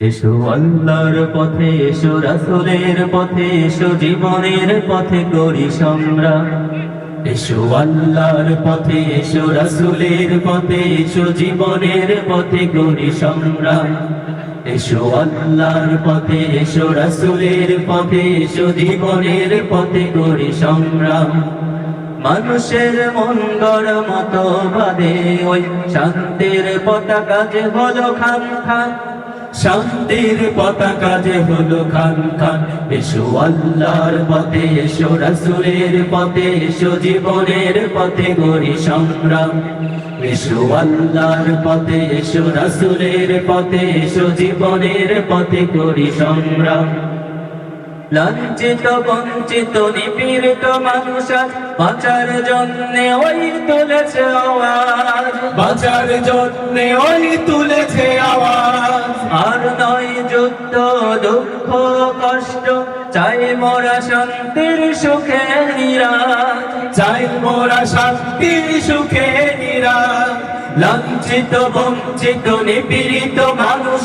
এসো আল্লাহর পথে, এসো রাসূলের পথে, এসো জীবনের পথে করি সংগ্রাম। এসো আল্লাহর পথে, এসো রাসূলের পথে, এসো জীবনের পথে করি সংগ্রাম। এসো আল্লাহর পথে, এসো রাসুলের পথে, এসো জীবনের পথে করি সংগ্রাম। মানুষের মন গড় মতো বাদে, ওই শান্তির পতাকা যে হলো খান খান। শান্তির পতাকা যে হলো খান খান। এসো আল্লাহর পথে, এসো পথে, এসো জীবনের পথে সংগ্রাম। এসো আল্লাহর পথে, এসো পথে, এসো জীবনের পথে গড়ি সংগ্রাম। লাঞ্ছিত, বঞ্চিত, নিপীড়িত মানুষ বাঁচার জন্যে ওই তুলেছে আওয়াজ। বাঁচার জন্যে ওই তুলেছে দুঃখ, কষ্ট, চাই মোরা শান্তির সুখে নিরাজ চাই মোরা শান্তি সুখে নিরাজ লাঞ্ছিত, বঞ্চিত, নিপীড়িত মানুষ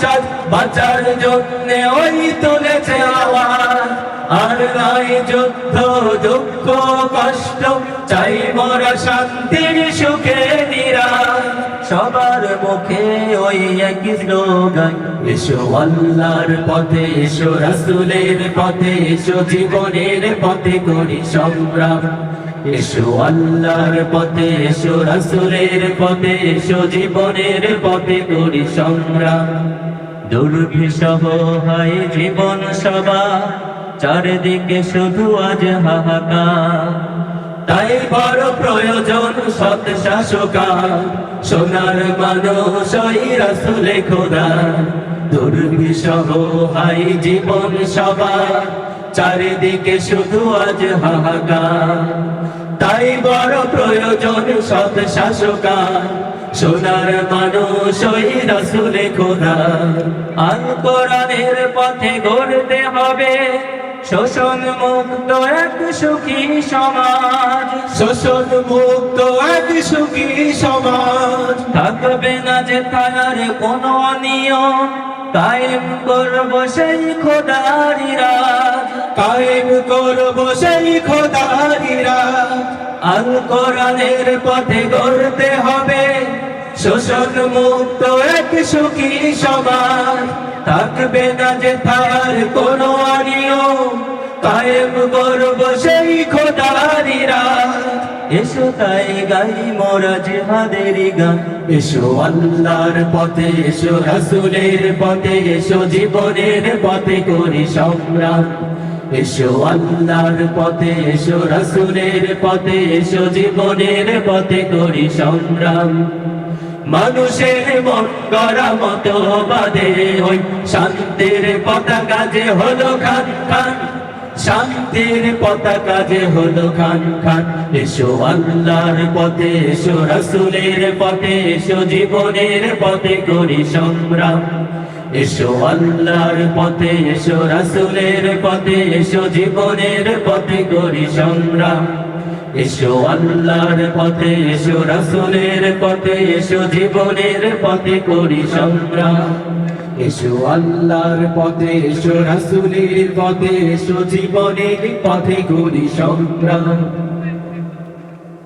বাঁচার জন্যে ওই তুলেছে আওয়াজ। আর নাই যুদ্ধ, দুঃখ, কষ্ট, চাই মোরা শান্তির সুখে সবার মুখে ওই একই স্লোগান, এসো আল্লাহর পথে, এসো রাসূলের পথে, এসো জীবনের পথে করি সংগ্রাম। এসো আল্লাহর পথে, এসো রাসূলের পথে, এসো জীবনের পথে করি সংগ্রাম। দুর্ভিসহ হয় জীবন সভা চারিদিকে শুধু আজ হাহাকার। তাই বড় প্রয়োজন সৎ শাসকা সোনার মানুষ রাসূলে খোদা। দুর্বিষহ হাই জীবন সবার। চারিদিকে শুধু আজ হাহাকার। তাই বড় প্রয়োজন সৎ শাসকা সোনার মানুষ রাসূলে খোদা। আল কোরআনের পথে গড়তে হবে। শোষণ মুক্ত এক সুখী সমাজ। শোষণ মুক্ত এক সুখী সমাজ। থাকবে না যে থানার কোনো নিয়ম কায়েম করব সেই খোদারি রাজ। কায়েম করব সেই খোদারিরা আল কোরআনের পথে গড়তে হবে। শোষণ মুক্ত এক সুখী সমাজ। থাকবে না যে তার কোনো এসো তাই গাই মোরা জেহাদের গান। এসো আল্লাহর পথে, এসো রাসূলের পথে, এসো জীবনের পথে করি সংগ্রাম এসো আল্লাহর পথে, এসো রাসূলের পথে, এসো জীবনের পথে করি সংগ্রাম মানুষের মন করা মতো বাদে ওই শান্তির পতাকা যে হলো খান খান। শান্তির পতাকা যে হলো খান খান। এসো আল্লাহর পথে, এসো রাসূলের পথে, এসো জীবনের পথে করি সংগ্রাম। এসো আল্লাহর পথে, এসো রাসূলের পথে, এসো জীবনের পথে করি সংগ্রাম। এসো আল্লাহর পথে, এসো রাসূলের পথে, এসো জীবনের পথে করি সংগ্রাম। এসো আল্লাহর পথে এসো রাসূলের পথে এসো জীবনের পথে করি সংগ্রাম।